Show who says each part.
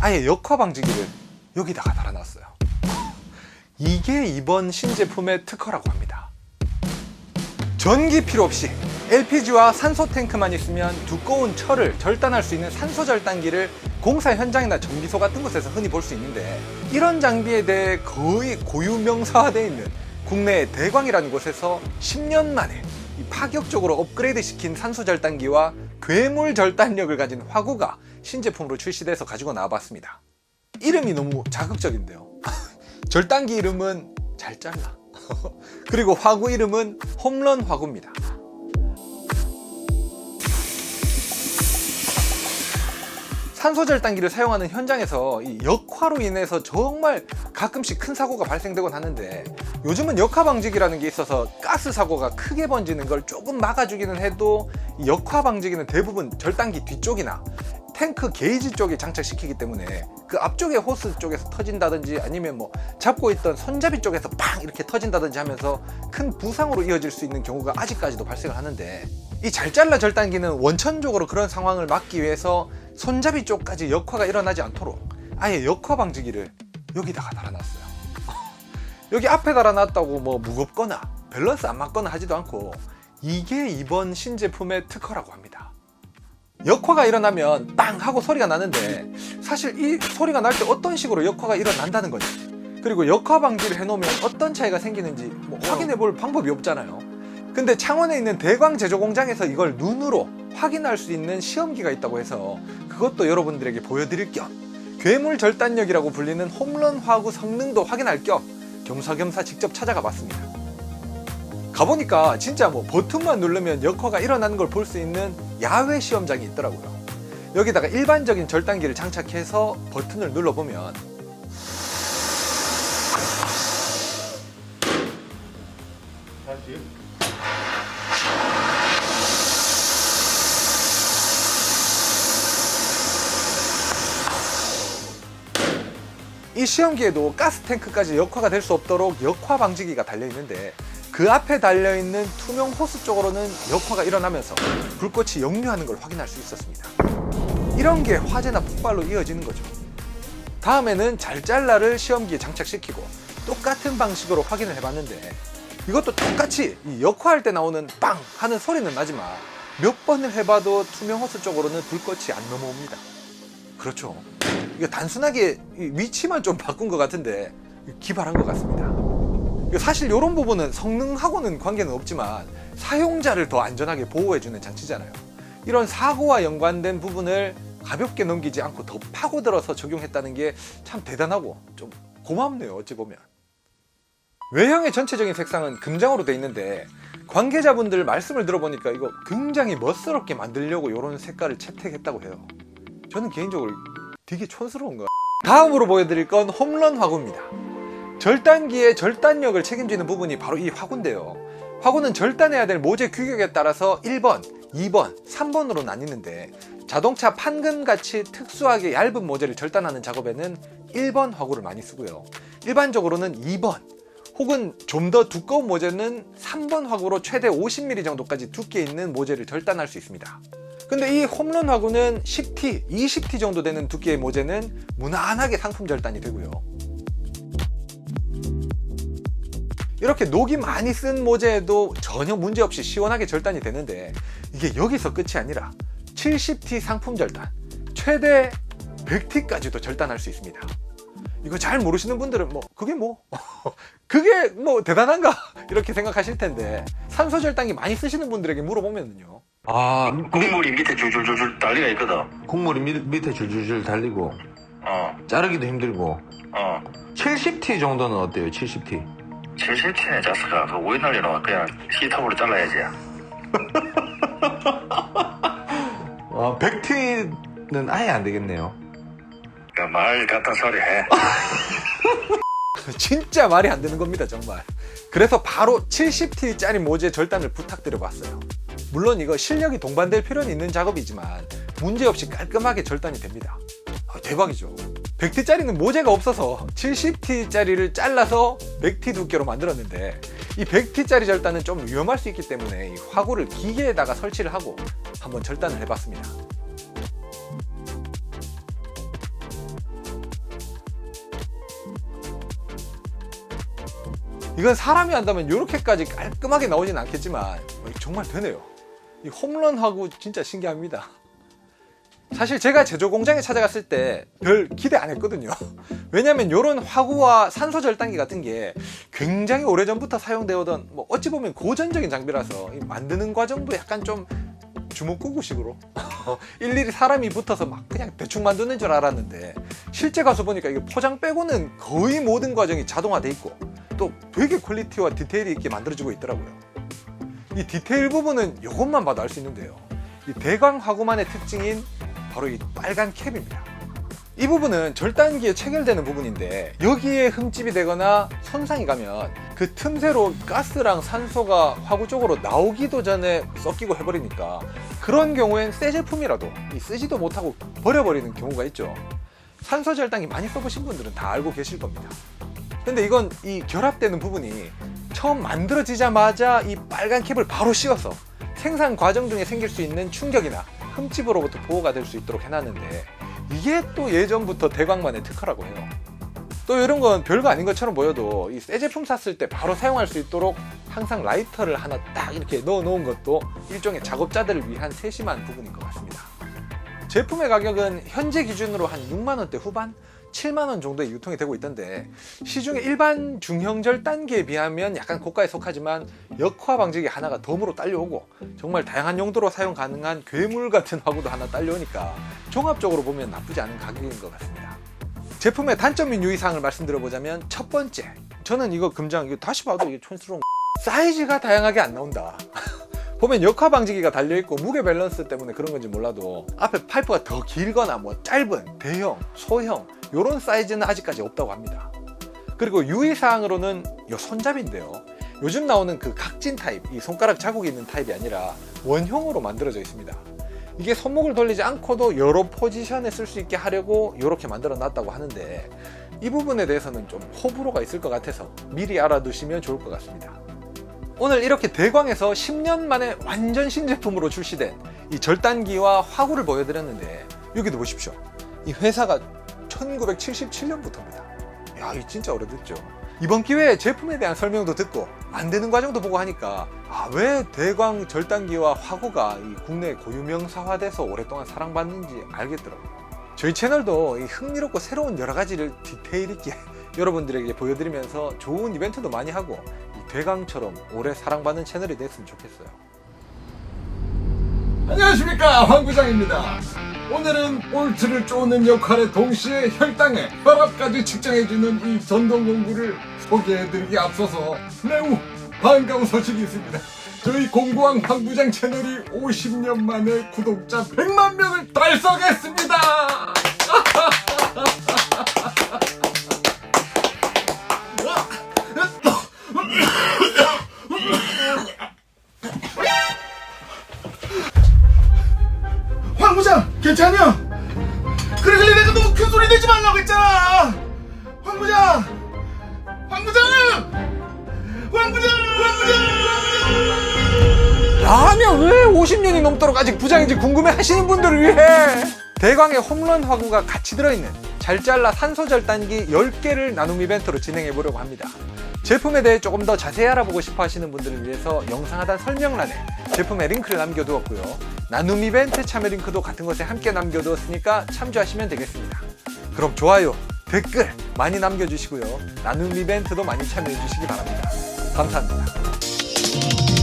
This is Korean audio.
Speaker 1: 아예 역화 방지기를 여기다가 달아놨어요. 이게 이번 신제품의 특허라고 합니다. 전기 필요 없이 LPG와 산소 탱크만 있으면 두꺼운 철을 절단할 수 있는 산소 절단기를 공사 현장이나 정비소 같은 곳에서 흔히 볼 수 있는데 이런 장비에 대해 거의 고유명사화되어 있는 국내의 대광이라는 곳에서 10년 만에 이 파격적으로 업그레이드 시킨 산소 절단기와 괴물 절단력을 가진 화구가 신제품으로 출시돼서 가지고 나와봤습니다. 이름이 너무 자극적인데요. 절단기 이름은 잘 잘라. 그리고 화구 이름은 홈런 화구입니다. 산소 절단기를 사용하는 현장에서 이 역화로 인해서 정말 가끔씩 큰 사고가 발생되곤 하는데 요즘은 역화 방지기라는 게 있어서 가스 사고가 크게 번지는 걸 조금 막아주기는 해도 이 역화 방지기는 대부분 절단기 뒤쪽이나 탱크 게이지 쪽에 장착시키기 때문에 그 앞쪽에 호스 쪽에서 터진다든지 아니면 뭐 잡고 있던 손잡이 쪽에서 팡 이렇게 터진다든지 하면서 큰 부상으로 이어질 수 있는 경우가 아직까지도 발생을 하는데 이 잘 잘라 절단기는 원천적으로 그런 상황을 막기 위해서 손잡이 쪽까지 역화가 일어나지 않도록 아예 역화 방지기를 여기다가 달아놨어요. 여기 앞에 달아놨다고 뭐 무겁거나 밸런스 안 맞거나 하지도 않고 이게 이번 신제품의 특허라고 합니다. 역화가 일어나면 빵 하고 소리가 나는데 사실 이 소리가 날 때 어떤 식으로 역화가 일어난다는 거지. 그리고 역화 방지를 해놓으면 어떤 차이가 생기는지 뭐 확인해 볼 방법이 없잖아요. 근데 창원에 있는 대광 제조 공장에서 이걸 눈으로 확인할 수 있는 시험기가 있다고 해서 그것도 여러분들에게 보여드릴 겸 괴물 절단력이라고 불리는 홈런 화구 성능도 확인할 겸 겸사겸사 직접 찾아가 봤습니다. 가보니까 진짜 뭐 버튼만 누르면 역화가 일어나는 걸 볼 수 있는 야외 시험장이 있더라고요. 여기다가 일반적인 절단기를 장착해서 버튼을 눌러보면 이 시험기에도 가스 탱크까지 역화가 될 수 없도록 역화 방지기가 달려 있는데 그 앞에 달려 있는 투명 호스 쪽으로는 역화가 일어나면서 불꽃이 역류하는 걸 확인할 수 있었습니다. 이런 게 화재나 폭발로 이어지는 거죠. 다음에는 잘 잘라를 시험기에 장착시키고 똑같은 방식으로 확인을 해봤는데 이것도 똑같이 이 역화할 때 나오는 빵 하는 소리는 나지만 몇 번을 해봐도 투명 호스 쪽으로는 불꽃이 안 넘어옵니다. 그렇죠. 이거 단순하게 이 위치만 좀 바꾼 것 같은데 기발한 것 같습니다. 이거 사실 이런 부분은 성능하고는 관계는 없지만 사용자를 더 안전하게 보호해주는 장치잖아요. 이런 사고와 연관된 부분을 가볍게 넘기지 않고 더 파고들어서 적용했다는 게 참 대단하고 좀 고맙네요. 어찌 보면. 외형의 전체적인 색상은 금장으로 돼 있는데 관계자분들 말씀을 들어보니까 이거 굉장히 멋스럽게 만들려고 이런 색깔을 채택했다고 해요. 저는 개인적으로 되게 촌스러운 거야. 다음으로 보여드릴 건 홈런 화구입니다. 절단기의 절단력을 책임지는 부분이 바로 이 화구인데요. 화구는 절단해야 될 모재 규격에 따라서 1번, 2번, 3번으로 나뉘는데 자동차 판금 같이 특수하게 얇은 모재를 절단하는 작업에는 1번 화구를 많이 쓰고요. 일반적으로는 2번 혹은 좀 더 두꺼운 모재는 3번 화구로 최대 50mm 정도까지 두께 있는 모재를 절단할 수 있습니다. 근데 이 홈런 화구는 10T, 20T 정도 되는 두께의 모재는 무난하게 상품 절단이 되고요. 이렇게 녹이 많이 쓴 모재에도 전혀 문제없이 시원하게 절단이 되는데 이게 여기서 끝이 아니라 70T 상품 절단, 최대 100T까지도 절단할 수 있습니다. 이거 잘 모르시는 분들은 뭐 그게 뭐 그게 뭐 대단한가 이렇게 생각하실 텐데 산소 절단기 많이 쓰시는 분들에게 물어보면요
Speaker 2: 아,
Speaker 3: 국물이 밑에 줄줄줄줄 달리가 있거든.
Speaker 2: 국물이 밑, 밑에 줄줄줄 달리고
Speaker 3: 어,
Speaker 2: 자르기도 힘들고
Speaker 3: 어.
Speaker 2: 70T 정도는 어때요? 70T
Speaker 3: 77의 자스가 그 오이 날리는 그냥 히터으로 잘라야지.
Speaker 2: 아, 100T는 아예 안 되겠네요.
Speaker 3: 그말 같은 소리 해.
Speaker 1: 진짜 말이 안 되는 겁니다 정말. 그래서 바로 70T짜리 모재 절단을 부탁드려 봤어요. 물론 이거 실력이 동반될 필요는 있는 작업이지만 문제없이 깔끔하게 절단이 됩니다. 아, 대박이죠 100T짜리는 모재가 없어서 70T짜리를 잘라서 100T 두께로 만들었는데 이 100T짜리 절단은 좀 위험할 수 있기 때문에 이 화구를 기계에다가 설치를 하고 한번 절단을 해봤습니다. 이건 사람이 한다면 이렇게까지 깔끔하게 나오진 않겠지만 정말 되네요. 이 홈런 화구 진짜 신기합니다. 사실 제가 제조 공장에 찾아갔을 때 별 기대 안 했거든요. 왜냐면 이런 화구와 산소 절단기 같은 게 굉장히 오래전부터 사용되어 뭐 어찌 보면 고전적인 장비라서 이 만드는 과정도 약간 좀 주먹구구식으로 일일이 사람이 붙어서 막 그냥 대충 만드는 줄 알았는데 실제 가서 보니까 이게 포장 빼고는 거의 모든 과정이 자동화돼 있고 또 되게 퀄리티와 디테일이 있게 만들어지고 있더라고요. 이 디테일 부분은 이것만 봐도 알 수 있는데요. 이 대광 화구만의 특징인 바로 이 빨간 캡입니다. 이 부분은 절단기에 체결되는 부분인데 여기에 흠집이 되거나 손상이 가면 그 틈새로 가스랑 산소가 화구 쪽으로 나오기도 전에 섞이고 해버리니까 그런 경우엔 새 제품이라도 이 쓰지도 못하고 버려버리는 경우가 있죠. 산소 절단기 많이 써보신 분들은 다 알고 계실 겁니다. 근데 이건 이 결합되는 부분이 처음 만들어지자마자 이 빨간 캡을 바로 씌워서 생산 과정 중에 생길 수 있는 충격이나 흠집으로부터 보호가 될 수 있도록 해놨는데 이게 또 예전부터 대광만의 특허라고 해요. 또 이런 건 별거 아닌 것처럼 보여도 이 새 제품 샀을 때 바로 사용할 수 있도록 항상 라이터를 하나 딱 이렇게 넣어 놓은 것도 일종의 작업자들을 위한 세심한 부분인 것 같습니다. 제품의 가격은 현재 기준으로 한 6만 원대 후반, 7만 원 정도에 유통이 되고 있던데 시중의 일반 중형 절단기에 비하면 약간 고가에 속하지만 역화 방지기 하나가 덤으로 딸려오고 정말 다양한 용도로 사용 가능한 괴물 같은 화구도 하나 딸려오니까 종합적으로 보면 나쁘지 않은 가격인 것 같습니다. 제품의 단점 및 유의사항을 말씀드려보자면 첫 번째 저는 이거 금장 이거 다시 봐도 이게 촌스러운 사이즈가 다양하게 안 나온다. 보면 역화 방지기가 달려 있고 무게 밸런스 때문에 그런 건지 몰라도 앞에 파이프가 더 길거나 뭐 짧은 대형, 소형 이런 사이즈는 아직까지 없다고 합니다. 그리고 유의 사항으로는 이 손잡이인데요. 요즘 나오는 그 각진 타입, 이 손가락 자국이 있는 타입이 아니라 원형으로 만들어져 있습니다. 이게 손목을 돌리지 않고도 여러 포지션에 쓸 수 있게 하려고 이렇게 만들어 놨다고 하는데 이 부분에 대해서는 좀 호불호가 있을 것 같아서 미리 알아두시면 좋을 것 같습니다. 오늘 이렇게 대광에서 10년 만에 완전 신제품으로 출시된 이 절단기와 화구를 보여드렸는데 여기도 보십시오. 이 회사가 1977년부터입니다. 야, 이 진짜 오래됐죠. 이번 기회에 제품에 대한 설명도 듣고 만드는 과정도 보고 하니까 아, 왜 대광 절단기와 화구가 이 국내 고유명사화돼서 오랫동안 사랑받는지 알겠더라고요. 저희 채널도 이 흥미롭고 새로운 여러 가지를 디테일 있게 여러분들에게 보여드리면서 좋은 이벤트도 많이 하고 이 대광처럼 오래 사랑받는 채널이 됐으면 좋겠어요.
Speaker 4: 안녕하십니까 황 부장입니다. 오늘은 볼트를 쪼는 역할에 동시에 혈당에 혈압까지 측정해주는 이 전동 공구를 소개해드리기 앞서서 매우 반가운 소식이 있습니다. 저희 공구왕 황 부장 채널이 50년 만에 구독자 100만 명을 달성했습니다.
Speaker 5: 괜찮냐? 그러길래 내가 너무 큰 소리 내지 말라고 했잖아. 황 부장, 황 부장, 황 부장, 황 부장.
Speaker 1: 라면 왜 50년이 넘도록 아직 부장인지 궁금해 하시는 분들을 위해 대광의 홈런 화구가 같이 들어있는 잘 잘라 산소 절단기 10개를 나눔 이벤트로 진행해 보려고 합니다. 제품에 대해 조금 더 자세히 알아보고 싶어 하시는 분들을 위해서 영상 하단 설명란에 제품의 링크를 남겨두었고요. 나눔 이벤트 참여 링크도 같은 곳에 함께 남겨두었으니까 참조하시면 되겠습니다. 그럼 좋아요, 댓글 많이 남겨주시고요. 나눔 이벤트도 많이 참여해 주시기 바랍니다. 감사합니다.